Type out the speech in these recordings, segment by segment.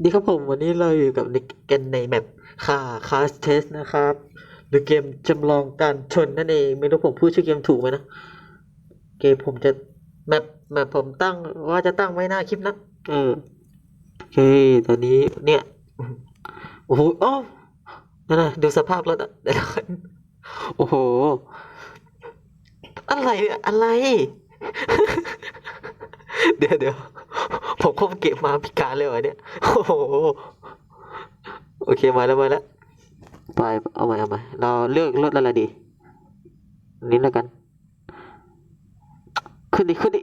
ดีครับผมวันนี้เราอยู่กับในกันในแมปค่าคาสเทสนะครับ หรือเกมจำลองการชนนั่นเองไม่รู้ผมพูดชื่อเกมถูกไหมนะเกมผมจะแมปแมปผมตั้งว่าจะตั้งไว้หน้าคลิปนะเออโอเคตอนนี้เนี่ยโอ้โหอ้าวนั่นนะดูสภาพรถอะเดี๋ยวก่อนโอ้โห อะไรอะไร เดี๋ยวเดี๋ยว ผมเข้าเก็บมาพิการเลยเหรอเนี่ย โอ้โห โอเคมาแล้วมาแล้ว ไปเอาใหม่เอาใหม่เราเลือกรถอะไรดี นี้แล้วกัน ขึ้นดิขึ้นดิ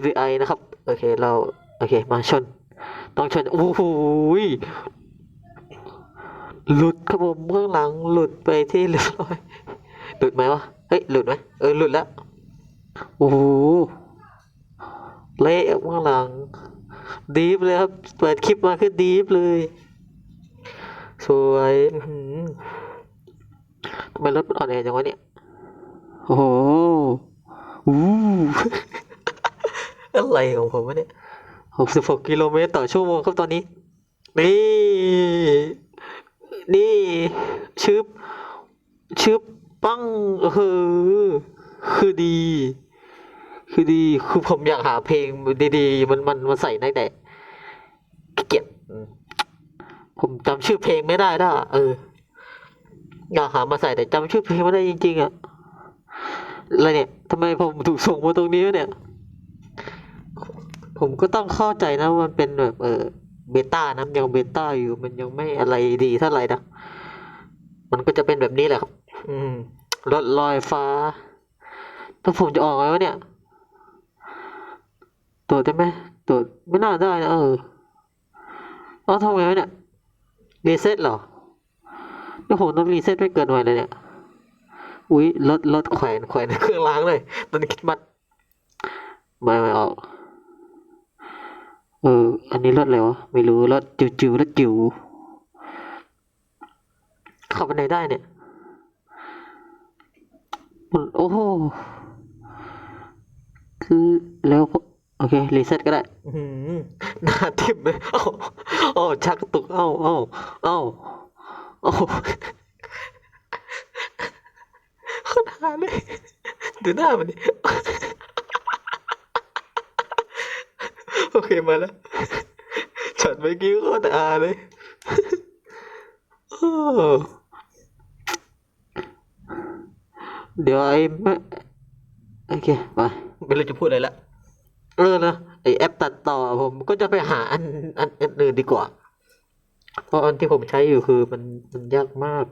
FBI นะครับ โอเคเรา โอเค มาชน ต้องชน โอ้โหยหลุดครับผมข้างหลังหลุดไปที่เรียบร้อย หลุดไหมวะ เฮ้ย หลุดไหมเออ หลุดแล้ว โอ้โห เละข้างหลังดีฟเลยครับ เปิดคลิปมาคือดีฟเลย สวยอื้อหือทำไมรถมันอ่อนแอจังวะเนี่ย โอ้โหอู้อะไรของผมวะเนี่ยหกสิบหกกิโลเมตรต่อชั่วโมงครับตอนนี้ นี่ นี่ ชึบ ชึบ ปังเออคือดี คือดีคือผมอยากหาเพลงดีๆ มันมันมาใส่ได้แต่เกียจผมจำชื่อเพลงไม่ได้ด้ะเอออยากหามาใส่แต่จำชื่อเพลงไม่ได้จริง ๆอะอะไรเนี่ยทำไมผมถูกส่งมาตรงนี้เนี่ย ผมก็ต้องเข้าใจนะว่ามันเป็นแบบเออเบต้านะยังเบต้าอยู่ มันยังไม่อะไรดีเท่าไหร่นะมันก็จะเป็นแบบนี้แหละครับ อืมรถลอยฟ้าถ้าผมจะออกไงวะเนี่ย ตรวจได้ไหมตรวจไม่น่าได้นะเออเอาทำไงวะเนี่ยรีเซ็ตเหรอแล้วผมต้องรีเซ็ตไม่เกินวันเลยเนี่ยอุ้ยรถรถแขวนแขวนเครื่องล้างเลยตอนนี้คิดมัดไม่ไม่ออกเออ อันนี้รถอะไรวะ ไม่รู้รถจิ๋วจิ๋วรถจิ๋วขับไปไหนได้เนี่ย โอ้โห คือแล้วพอ โอเค รีเซ็ตก็ได้หน้าทิ่มเลยเอ้าเอ้าชักตุก เอ้าเอ้าเอ้าเอ้าคตรหาเลยดูหน้ามันดิโอเค มาแล้วช็อตเมื่อกี้โคตรอาเลยเดี๋ยวไอ้แม่โอเค ไปไม่รู้จะพูดอะไรละ เออนะไอแอปตัดต่อผมก็จะไปหาอันอันอันอื่นดีกว่า เพราะอันที่ผมใช้อยู่คือมันมันยากมาก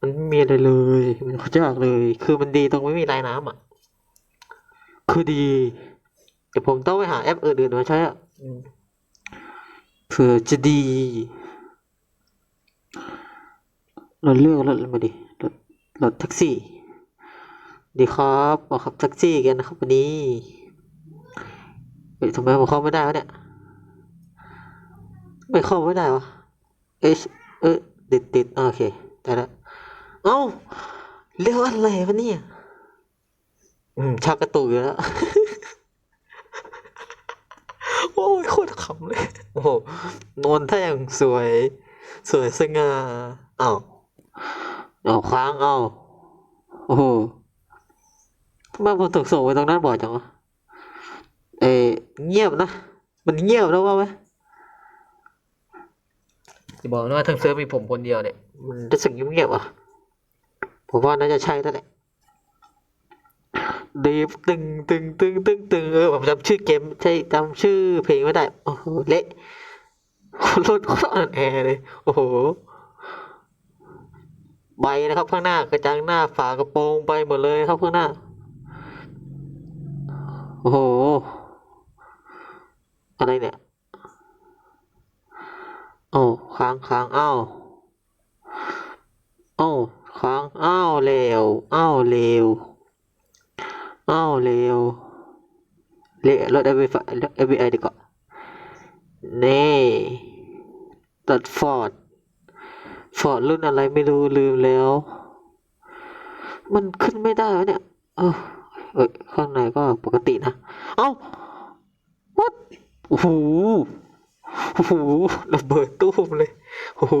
มันไม่มีอะไรเลย มันยากเลย คือมันดีตรงไม่มีลายน้ำอะ คือดีแต่ผมต้องไปหาแอปอื่นๆมาใช้อะอืมเผื่อจะดี เราเลือกรถอะไรมาดิรถรถแท็กซี่ ดีครับมาขับแท็กซี่กันนะครับวันนี้ เฮ้ยทำไมผมเข้าไม่ได้วะเนี่ยไม่เข้าไม่ได้วะเอชเออติดติดอ่าโอเคได้แล้วเอ้าเรียกว่าอะไรวะเนี่ยอืมชักกระตุกอยู่แล้วโอ้ยโคตรขำเลยโอ้โหนนถ้าอย่างสวย สวยสง่าอ้าวเอาค้างเอาโอ้โหทำไมผมถูกส่งไปตรงนั้นบ่อยจังวะ เออเงียบนะ มันเงียบแล้วว่าไหมจะบอกนะว่าทั้งเซิร์ฟมีผมคนเดียวเนี่ยมันรู้สึกเงียบๆอะผมว่าน่าจะใช่แล้วแหละดีฟตึงตึงตึงตึงตึงเออผมจำชื่อเกมใช่จำชื่อเพลงไม่ได้ โอ้โหเละรถโคตรอ่อนแอเลย โอ้โหใบนะครับข้างหน้ากระจังหน้าฝากระโปรงไปหมดเลยครับข้างหน้า โอ้โห อะไรเนี่ยโอ้ค้างค้างอ้าวโอ้ค้างอ้าวเร็วอ้าวเร็วอ้าวเร็วเละรถ FBI รถ FBI ดีกว่านี่ตัดฟอร์ดฟอร์ดรุ่นอะไรไม่รู้ลืมแล้ว มันขึ้นไม่ได้เนี่ยเออเอ้ยข้างในก็ปกตินะ เอ้า what โอ้โหโอ้โหระเบิดตู้มเลยโอ้โห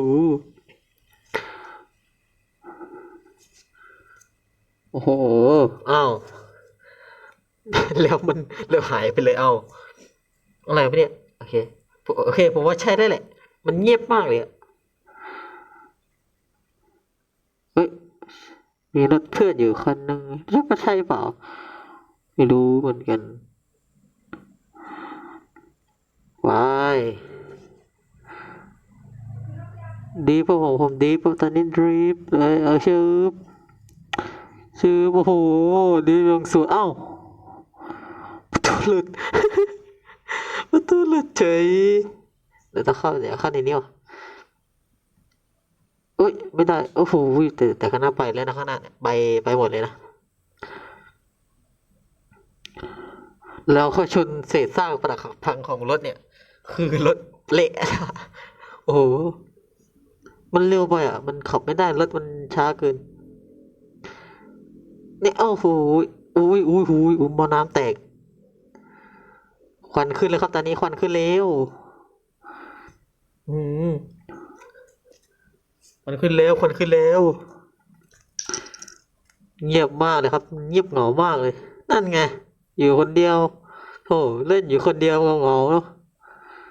โอ้โหอ้าวแล้วมันแล้วหายไปเลยเอ้าอะไรวะเนี่ยโอเคโอเคผมว่าใช่ได้แหละ มันเงียบมากเลยอะเฮ้ยมีรถเพื่อนอยู่คันหนึ่งใช่ปใช่เปล่า ไม่รู้เหมือนกันว้าย ดีป่ะผมผมดีป่ะตอนนี้ดรีฟเลยเอาชื่อชื่อโอ้โหดีลงสุดเอ้าประตูหลุดประตูหลุดเฉยเดี๋ยวต้องเข้าเดี๋ยวเข้าในนี้วะอุ้ยไม่ได้โอ้โหแต่แต่ข้างหน้าไปแล้วนะข้างหน้าไปไปหมดเลยนะแล้วก็ชนเศษซากปรักหักพังของรถเนี่ย คือรถเละ โอ้โห มันเร็วไปอะ มันขับไม่ได้รถมันช้าเกิน เนี่ยโอ้โหอุ้ยอุ้ยอุ้ยอุ้ยมอน้ำแตก ควันขึ้นแล้วครับ ตอนนี้ควันขึ้นแล้วอืมควันขึ้นแล้วควันขึ้นแล้วเงียบมากเลยครับ เงียบเหงามากเลย นั่นไง อยู่คนเดียวโธ่เล่นอยู่คนเดียวเหงาเนาะ